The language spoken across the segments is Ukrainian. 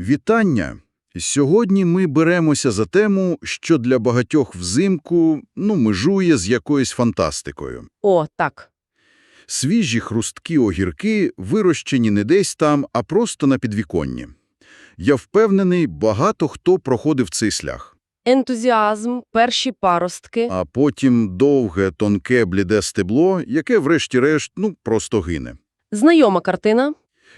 Вітання! Сьогодні ми беремося за тему, що для багатьох взимку ну, межує з якоюсь фантастикою. О, так. Свіжі хрусткі огірки вирощені не десь там, а просто на підвіконні. Я впевнений, багато хто проходив цей шлях. Ентузіазм, перші паростки. А потім довге, тонке, бліде стебло, яке врешті-решт ну, просто гине. Знайома картина.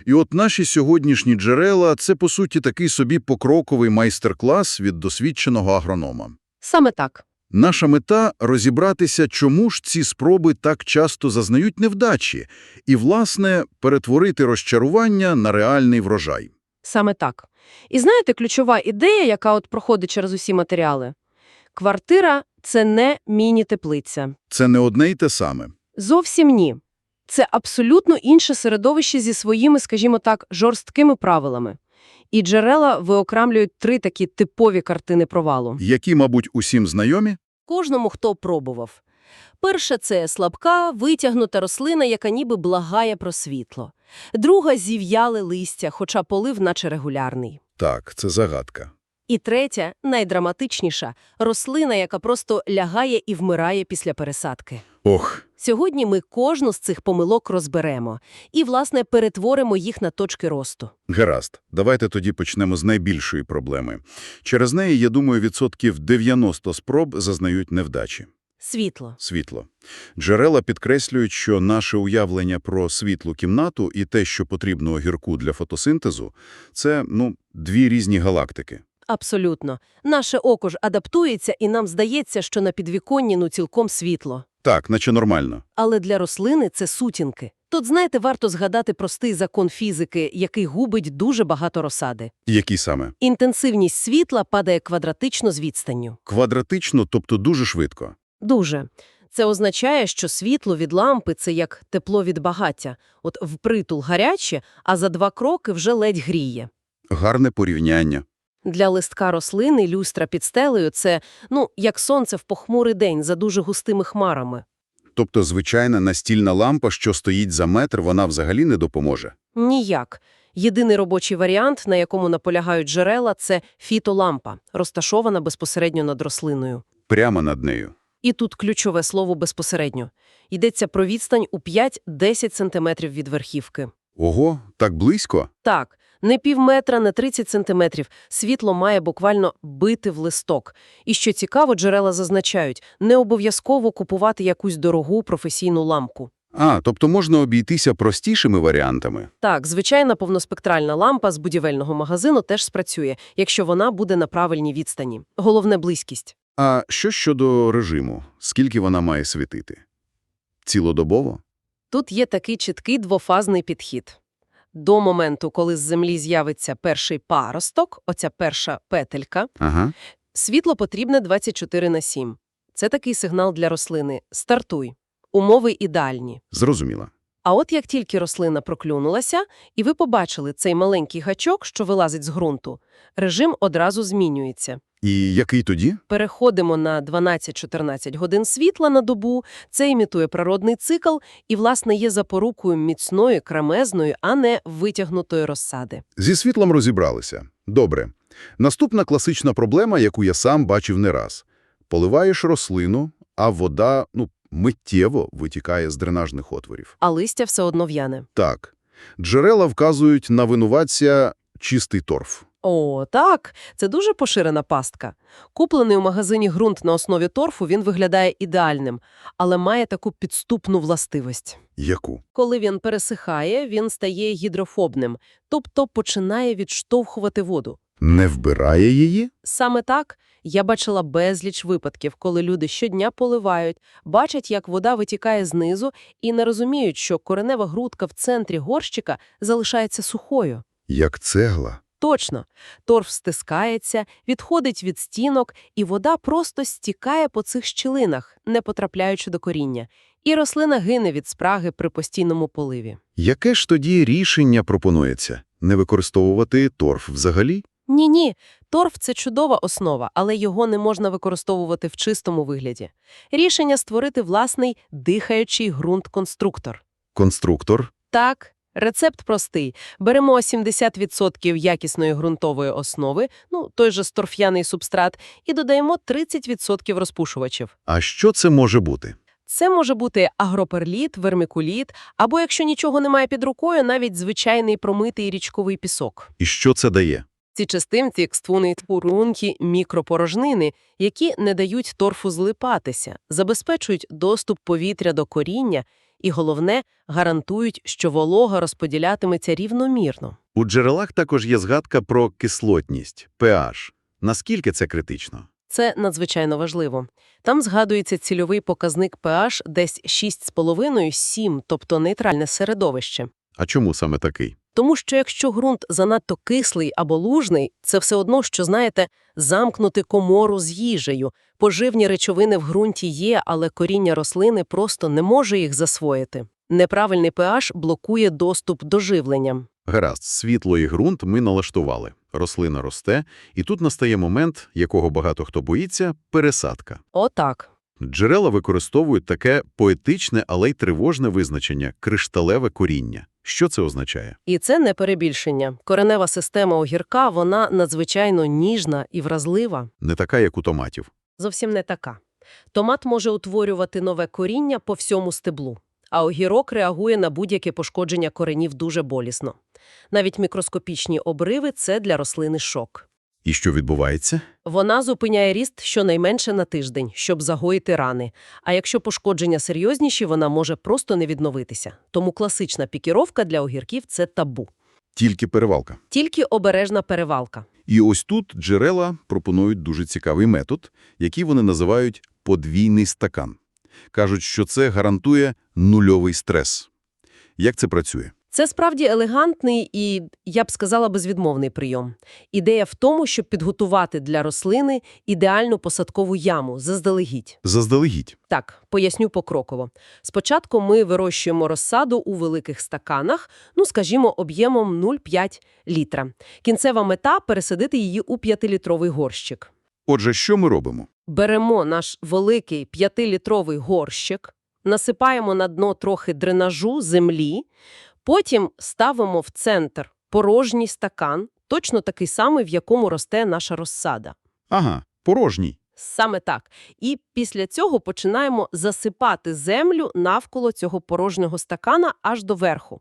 І от наші сьогоднішні джерела – це, по суті, такий собі покроковий майстер-клас від досвідченого агронома. Саме так. Наша мета – розібратися, чому ж ці спроби так часто зазнають невдачі і, власне, перетворити розчарування на реальний врожай. Саме так. І знаєте, ключова ідея, яка от проходить через усі матеріали? Квартира – це не міні-теплиця. Це не одне й те саме. Зовсім ні. Це абсолютно інше середовище зі своїми, скажімо так, жорсткими правилами. І джерела виокремлюють три такі типові картини провалу. Які, мабуть, усім знайомі? Кожному, хто пробував. Перша – це слабка, витягнута рослина, яка ніби благає про світло. Друга – зів'яле листя, хоча полив наче регулярний. Так, це загадка. І третя, найдраматичніша – рослина, яка просто лягає і вмирає після пересадки. Ох, Сьогодні ми кожну з цих помилок розберемо і, власне, перетворимо їх на точки росту. гаразд. Давайте тоді почнемо з найбільшої проблеми. Через неї, я думаю, відсотків 90 спроб зазнають невдачі. Світло. Світло. Джерела підкреслюють, що наше уявлення про світлу кімнату і те, що потрібно огірку для фотосинтезу – це, ну, дві різні галактики. Абсолютно. Наше око ж адаптується, і нам здається, що на підвіконні ну цілком світло. Так, наче нормально. Але для рослини це сутінки. Тут, знаєте, варто згадати простий закон фізики, який губить дуже багато розсади. Які саме? Інтенсивність світла падає квадратично з відстанню. Квадратично, тобто дуже швидко. Дуже. Це означає, що світло від лампи – це як тепло від багаття. От впритул гаряче, а за два кроки вже ледь гріє. Гарне порівняння. Для листка рослини люстра під стелею – це, ну, як сонце в похмурий день за дуже густими хмарами. Тобто звичайна настільна лампа, що стоїть за метр, вона взагалі не допоможе. Ніяк. Єдиний робочий варіант, на якому наполягають джерела – це фітолампа, розташована безпосередньо над рослиною. Прямо над нею. І тут ключове слово «безпосередньо». Йдеться про відстань у 5-10 сантиметрів від верхівки. Ого, так близько? Так, не пів метра, не 30 сантиметрів. Світло має буквально бити в листок. І що цікаво, джерела зазначають, не обов'язково купувати якусь дорогу професійну лампу. А, тобто можна обійтися простішими варіантами. Так, звичайна повноспектральна лампа з будівельного магазину теж спрацює, якщо вона буде на правильній відстані. Головне – близькість. А що щодо режиму? Скільки вона має світити? Цілодобово? Тут є такий чіткий двофазний підхід. До моменту, коли з землі з'явиться перший паросток, оця перша петелька, Ага. світло потрібне 24 на 7. Це такий сигнал для рослини – стартуй. Умови ідеальні. Зрозуміла. А от як тільки рослина проклюнулася, і ви побачили цей маленький гачок, що вилазить з ґрунту, режим одразу змінюється. І який тоді? Переходимо на 12-14 годин світла на добу, це імітує природний цикл і, власне, є запорукою міцної, кремезної, а не витягнутої розсади. Зі світлом розібралися. Добре. Наступна класична проблема, яку я сам бачив не раз. Поливаєш рослину, а вода, ну, миттєво витікає з дренажних отворів. А листя все одно в'яне. Так. Джерела вказують на винуватця чистий торф. О, так, це дуже поширена пастка. Куплений у магазині ґрунт на основі торфу, він виглядає ідеальним, але має таку підступну властивість. Яку? Коли він пересихає, він стає гідрофобним, тобто починає відштовхувати воду. Не вбирає її? Саме так я бачила безліч випадків, коли люди щодня поливають, бачать, як вода витікає знизу, і не розуміють, що коренева грудка в центрі горщика залишається сухою. Як цегла. Точно. Торф стискається, відходить від стінок, і вода просто стікає по цих щілинах, не потрапляючи до коріння. І рослина гине від спраги при постійному поливі. Яке ж тоді рішення пропонується? Не використовувати торф взагалі? Ні-ні, торф – це чудова основа, але його не можна використовувати в чистому вигляді. Рішення – створити власний дихаючий ґрунт-конструктор. Конструктор? Так, Рецепт простий. Беремо 70% якісної ґрунтової основи, ну, той же торф'яний субстрат, і додаємо 30% розпушувачів. А що це може бути? Це може бути агроперліт, вермикуліт, або, якщо нічого немає під рукою, навіть звичайний промитий річковий пісок. І що це дає? Ці частинці екструнують пурунки мікропорожнини, які не дають торфу злипатися, забезпечують доступ повітря до коріння і, головне, гарантують, що волога розподілятиметься рівномірно. У джерелах також є згадка про кислотність, pH. Наскільки це критично? Це надзвичайно важливо. Там згадується цільовий показник pH десь 6,5-7, тобто нейтральне середовище. А чому саме такий? Тому що якщо ґрунт занадто кислий або лужний, це все одно, що, знаєте, замкнути комору з їжею. Поживні речовини в ґрунті є, але коріння рослини просто не може їх засвоїти. Неправильний pH блокує доступ до живлення. Гаразд, світло і ґрунт ми налаштували. Рослина росте, і тут настає момент, якого багато хто боїться – пересадка. Отак. Джерела використовують таке поетичне, але й тривожне визначення – кришталеве коріння. Що це означає? І це не перебільшення. Коренева система огірка, вона надзвичайно ніжна і вразлива. Не така, як у томатів. Зовсім не така. Томат може утворювати нове коріння по всьому стеблу, а огірок реагує на будь-яке пошкодження коренів дуже болісно. Навіть мікроскопічні обриви – це для рослини шок. І що відбувається? Вона зупиняє ріст щонайменше на тиждень, щоб загоїти рани. А якщо пошкодження серйозніші, вона може просто не відновитися. Тому класична пікіровка для огірків – це табу. Тільки перевалка. Тільки обережна перевалка. І ось тут джерела пропонують дуже цікавий метод, який вони називають подвійний стакан. Кажуть, що це гарантує нульовий стрес. Як це працює? Це справді елегантний і, я б сказала, безвідмовний прийом. Ідея в тому, щоб підготувати для рослини ідеальну посадкову яму заздалегідь. Заздалегідь. Так, поясню покроково. Спочатку ми вирощуємо розсаду у великих стаканах, ну, скажімо, об'ємом 0,5 літра. Кінцева мета – пересадити її у 5-літровий горщик. Отже, що ми робимо? Беремо наш великий 5-літровий горщик, насипаємо на дно трохи дренажу землі, потім ставимо в центр порожній стакан, точно такий самий, в якому росте наша розсада. Ага, порожній. Саме так. І після цього починаємо засипати землю навколо цього порожнього стакана аж до верху.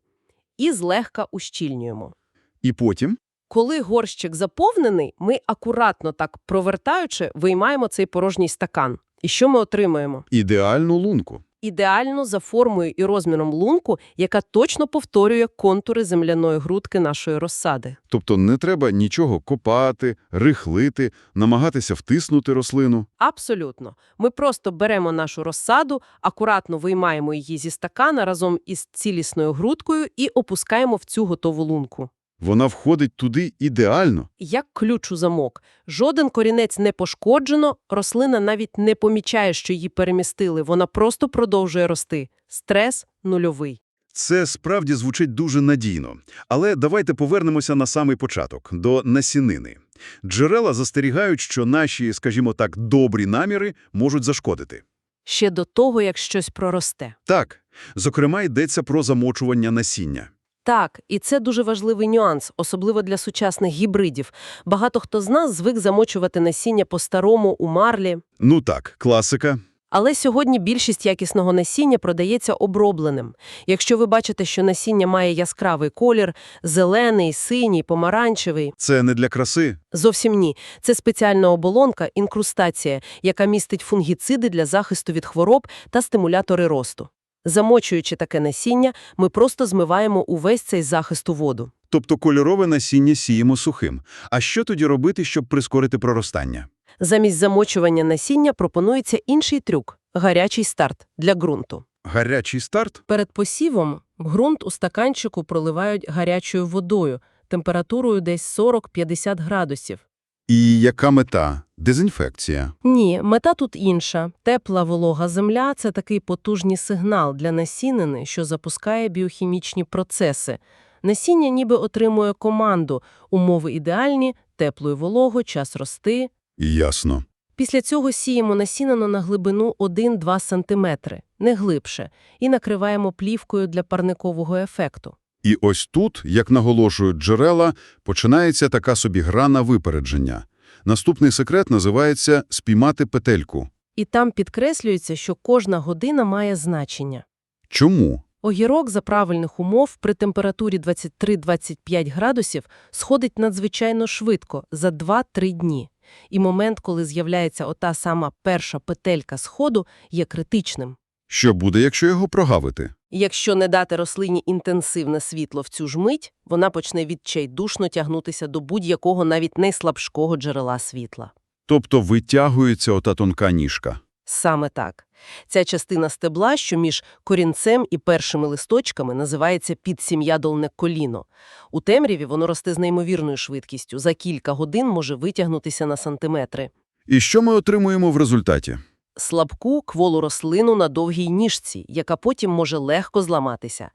І злегка ущільнюємо. І потім? Коли горщик заповнений, ми акуратно так провертаючи, виймаємо цей порожній стакан. І що ми отримуємо? Ідеальну лунку. Ідеально за формою і розміром лунку, яка точно повторює контури земляної грудки нашої розсади. Тобто не треба нічого копати, рихлити, намагатися втиснути рослину. Абсолютно. Ми просто беремо нашу розсаду, акуратно виймаємо її зі стакана разом із цілісною грудкою і опускаємо в цю готову лунку. Вона входить туди ідеально. Як ключ у замок. Жоден корінець не пошкоджено, рослина навіть не помічає, що її перемістили, вона просто продовжує рости. Стрес нульовий. Це справді звучить дуже надійно. Але давайте повернемося на самий початок, до насінини. Джерела застерігають, що наші, скажімо так, добрі наміри можуть зашкодити. Ще до того, як щось проросте. Так, зокрема, йдеться про замочування насіння. Так, і це дуже важливий нюанс, особливо для сучасних гібридів. Багато хто з нас звик замочувати насіння по-старому у марлі. Ну так, класика. Але сьогодні більшість якісного насіння продається обробленим. Якщо ви бачите, що насіння має яскравий колір – зелений, синій, помаранчевий Це не для краси. – зовсім ні. Це спеціальна оболонка – інкрустація, яка містить фунгіциди для захисту від хвороб та стимулятори росту. Замочуючи таке насіння, ми просто змиваємо увесь цей захист у воду. Тобто кольорове насіння сіємо сухим. А що тоді робити, щоб прискорити проростання? Замість замочування насіння пропонується інший трюк – гарячий старт для ґрунту. Гарячий старт? Перед посівом ґрунт у стаканчику проливають гарячою водою, температурою десь 40-50 градусів. І яка мета? Дезінфекція. Ні, мета тут інша. Тепла волога земля – це такий потужний сигнал для насінини, що запускає біохімічні процеси. Насіння ніби отримує команду – умови ідеальні, тепло і волого, час рости. Ясно. Після цього сіємо насінину на глибину 1-2 см, не глибше, і накриваємо плівкою для парникового ефекту. І ось тут, як наголошують джерела, починається така собі гра на випередження. Наступний секрет називається «спіймати петельку». І там підкреслюється, що кожна година має значення. Чому? Огірок за правильних умов при температурі 23-25 градусів сходить надзвичайно швидко, за 2-3 дні. І момент, коли з'являється ота сама перша петелька сходу, є критичним. Що буде, якщо його прогавити? Якщо не дати рослині інтенсивне світло в цю ж мить, вона почне відчайдушно тягнутися до будь-якого навіть найслабшого джерела світла. Тобто витягується ота тонка ніжка. Саме так. Ця частина стебла, що між корінцем і першими листочками, називається підсім'я долне коліно. У темряві воно росте з неймовірною швидкістю. За кілька годин може витягнутися на сантиметри. І що ми отримуємо в результаті? Слабку кволу рослину на довгій ніжці, яка потім може легко зламатися.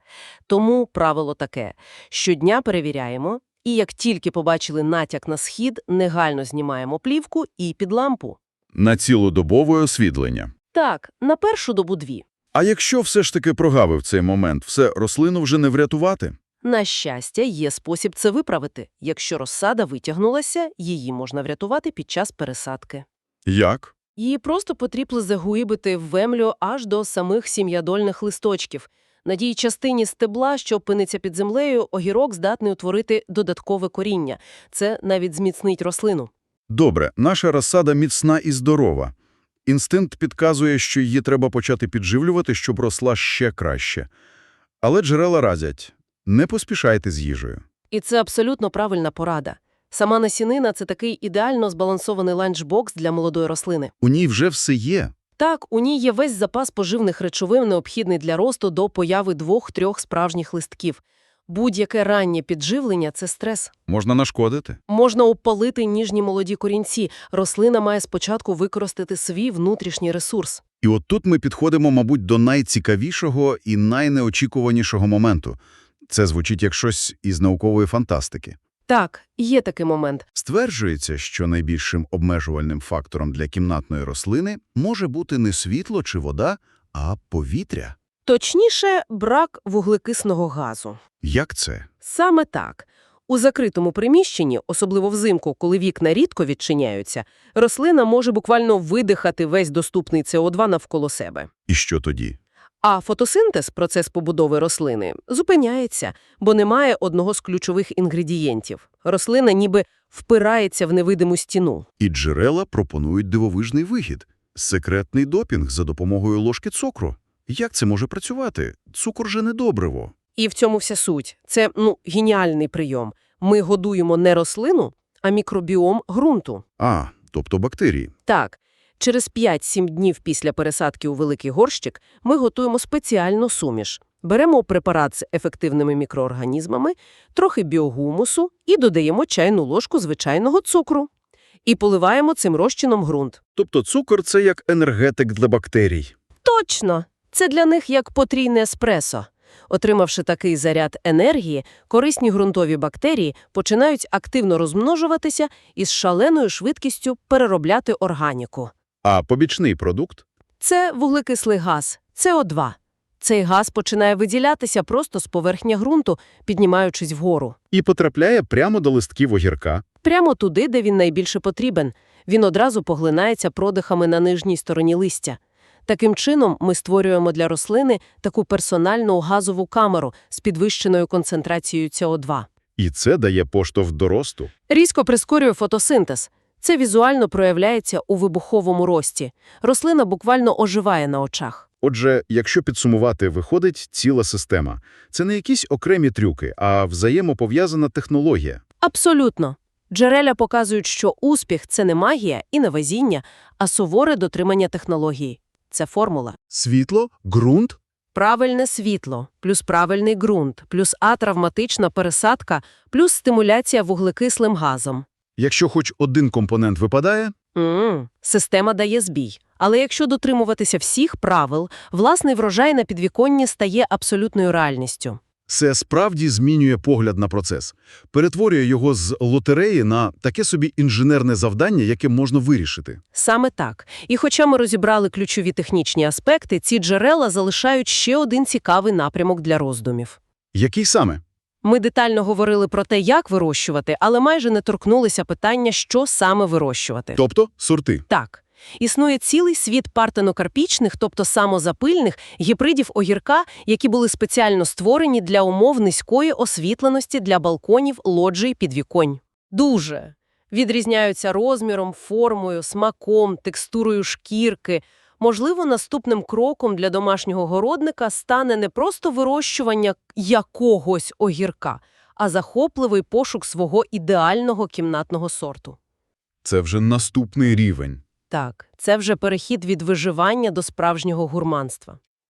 Тому правило таке – щодня перевіряємо, і як тільки побачили натяк на схід, негайно знімаємо плівку і під лампу. На цілодобове освітлення. Так, на першу добу дві. А якщо все ж таки прогавив цей момент, все, рослину вже не врятувати? На щастя, є спосіб це виправити. Якщо розсада витягнулася, її можна врятувати під час пересадки. Як? Її просто потрібно загуїбити в землю аж до самих сім'ядольних листочків. На тій частині стебла, що опиниться під землею, огірок здатний утворити додаткове коріння. Це навіть зміцнить рослину. Добре, наша розсада міцна і здорова. Інстинкт підказує, що її треба почати підживлювати, щоб росла ще краще. Але джерела радять – не поспішайте з їжею. І це абсолютно правильна порада. Сама насінина – це такий ідеально збалансований ланчбокс для молодої рослини. У ній вже все є. Так, у ній є весь запас поживних речовин, необхідний для росту до появи двох-трьох справжніх листків. Будь-яке раннє підживлення – це стрес. Можна нашкодити. Можна опалити ніжні молоді корінці. Рослина має спочатку використати свій внутрішній ресурс. І от тут ми підходимо, мабуть, до найцікавішого і найнеочікуванішого моменту. Це звучить як щось із наукової фантастики. Так, є такий момент. Стверджується, що найбільшим обмежувальним фактором для кімнатної рослини може бути не світло чи вода, а повітря. Точніше, брак вуглекисного газу. Як це? Саме так. У закритому приміщенні, особливо взимку, коли вікна рідко відчиняються, рослина може буквально видихати весь доступний СО2 навколо себе. І що тоді? А фотосинтез, процес побудови рослини, зупиняється, бо немає одного з ключових інгредієнтів. Рослина ніби впирається в невидиму стіну. І джерела пропонують дивовижний вихід – секретний допінг за допомогою ложки цукру. Як це може працювати? Цукор же не добриво. І в цьому вся суть. Це, ну, геніальний прийом. Ми годуємо не рослину, а мікробіом ґрунту. А, тобто бактерії. Так, через 5-7 днів після пересадки у великий горщик ми готуємо спеціальну суміш. Беремо препарат з ефективними мікроорганізмами, трохи біогумусу і додаємо чайну ложку звичайного цукру. І поливаємо цим розчином ґрунт. Тобто цукор – це як енергетик для бактерій. Точно! Це для них як потрійне еспресо. Отримавши такий заряд енергії, корисні ґрунтові бактерії починають активно розмножуватися і з шаленою швидкістю переробляти органіку. А побічний продукт? Це вуглекислий газ – СО2. Цей газ починає виділятися просто з поверхні ґрунту, піднімаючись вгору. І потрапляє прямо до листків огірка. Прямо туди, де він найбільше потрібен. Він одразу поглинається продихами на нижній стороні листя. Таким чином, ми створюємо для рослини таку персональну газову камеру з підвищеною концентрацією СО2. І це дає поштовх до росту. Різко прискорює фотосинтез. Це візуально проявляється у вибуховому рості. Рослина буквально оживає на очах. Отже, якщо підсумувати, виходить ціла система. Це не якісь окремі трюки, а взаємопов'язана технологія. Абсолютно. Джереля показують, що успіх – це не магія і не везіння, а суворе дотримання технології. Це формула. Світло, ґрунт. Правильне світло, плюс правильний ґрунт, плюс атравматична пересадка, плюс стимуляція вуглекислим газом. Якщо хоч один компонент випадає, м Система дає збій. Але якщо дотримуватися всіх правил, власний врожай на підвіконні стає абсолютною реальністю. це справді змінює погляд на процес. Перетворює його з лотереї на таке собі інженерне завдання, яке можна вирішити. Саме так. І хоча ми розібрали ключові технічні аспекти, ці джерела залишають ще один цікавий напрямок для роздумів. Який саме? Ми детально говорили про те, як вирощувати, але майже не торкнулися питання, що саме вирощувати. Тобто сорти. Так. Існує цілий світ партенокарпічних, тобто самозапильних, гібридів огірка, які були спеціально створені для умов низької освітленості для балконів, лоджій, підвіконь. Дуже. Відрізняються розміром, формою, смаком, текстурою шкірки. Можливо, наступним кроком для домашнього городника стане не просто вирощування якогось огірка, а захопливий пошук свого ідеального кімнатного сорту. Це вже наступний рівень. Так, це вже перехід від виживання до справжнього гурманства.